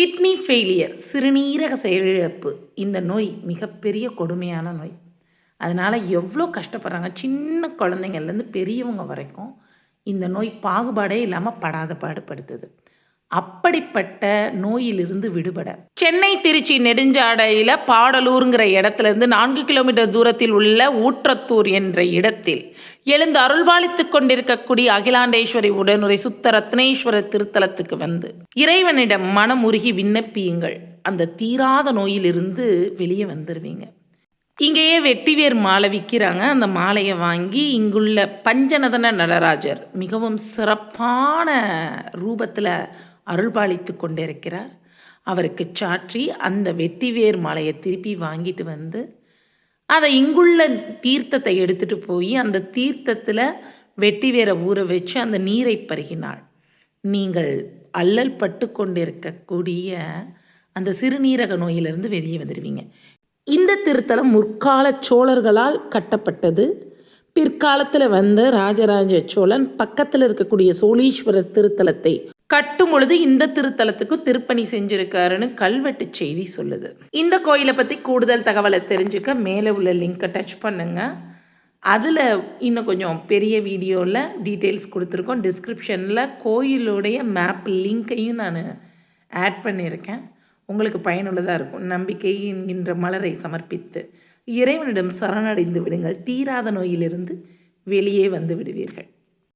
Kidney failure சிறுநீரக செயலிழப்பு இந்த நோய் மிகப்பெரிய கொடுமையான நோய். அதனால் எவ்வளோ கஷ்டப்படுறாங்க? சின்ன குழந்தைங்கள்லேருந்து பெரியவங்க வரைக்கும் இந்த நோய் பாகுபாடே இல்லாமல் படாத பாடுபடுத்துது. அப்படிப்பட்ட நோயிலிருந்து விடுபட. சென்னை திருச்சி நெடுஞ்சாலையில் பாடலூருங்கிற இடத்துலேருந்து நான்கு கிலோமீட்டர் தூரத்தில் உள்ள ஊற்றத்தூர் என்ற இடத்தில் எழுந்து அருள்பாலித்து கொண்டிருக்கக்கூடிய அகிலாண்டேஸ்வரி உடனுரை சுத்த ரத்னேஸ்வரர் திருத்தலத்துக்கு வந்து இறைவனிடம் மனம் உருகி விண்ணப்பியுங்கள். அந்த தீராத நோயிலிருந்து வெளியே வந்துடுவீங்க இங்கேயே வெட்டிவேர் மாலை விற்கிறாங்க அந்த மாலையை வாங்கி இங்குள்ள பஞ்சநதன நடராஜர் மிகவும் சிறப்பான ரூபத்தில் அருள்பாலித்து கொண்டிருக்கிறார். அவருக்கு சாற்றி அந்த வெட்டிவேர் மலையை திருப்பி வாங்கிட்டு வந்து அதை இங்குள்ள தீர்த்தத்தை எடுத்துகிட்டு போய் அந்த தீர்த்தத்தில் வெட்டிவேரை ஊற வச்சு அந்த நீரை பருகினாள். நீங்கள் அல்லல் பட்டு கொண்டிருக்கக்கூடிய அந்த சிறுநீரக நோயிலிருந்து வெளியே வந்துடுவீங்க இந்த திருத்தலம் முற்கால சோழர்களால் கட்டப்பட்டது. பிற்காலத்தில் வந்த ராஜராஜ சோழன் பக்கத்தில் இருக்கக்கூடிய சோழீஸ்வரர் திருத்தலத்தை கட்டும் பொழுது இந்த திருத்தலத்துக்கு திருப்பணி செஞ்சிருக்காருன்னு கல்வெட்டு செய்தி சொல்லுது. இந்த கோயிலை பற்றி கூடுதல் தகவலை தெரிஞ்சுக்க மேலே உள்ள லிங்க்கை டச் பண்ணுங்க. அதில் இன்னும் கொஞ்சம் பெரிய வீடியோவில் டீட்டெயில்ஸ் கொடுத்துருக்கோம். டிஸ்கிரிப்ஷனில் கோயிலுடைய மேப் லிங்க்கையும் நான் ஆட் பண்ணியிருக்கேன். உங்களுக்கு பயனுள்ளதாக இருக்கும். நம்பிக்கை என்கின்ற மலரை சமர்ப்பித்து இறைவனிடம் சரணடைந்து விடுங்கள். தீராத நோயிலிருந்து வெளியே வந்து விடுவீர்கள்.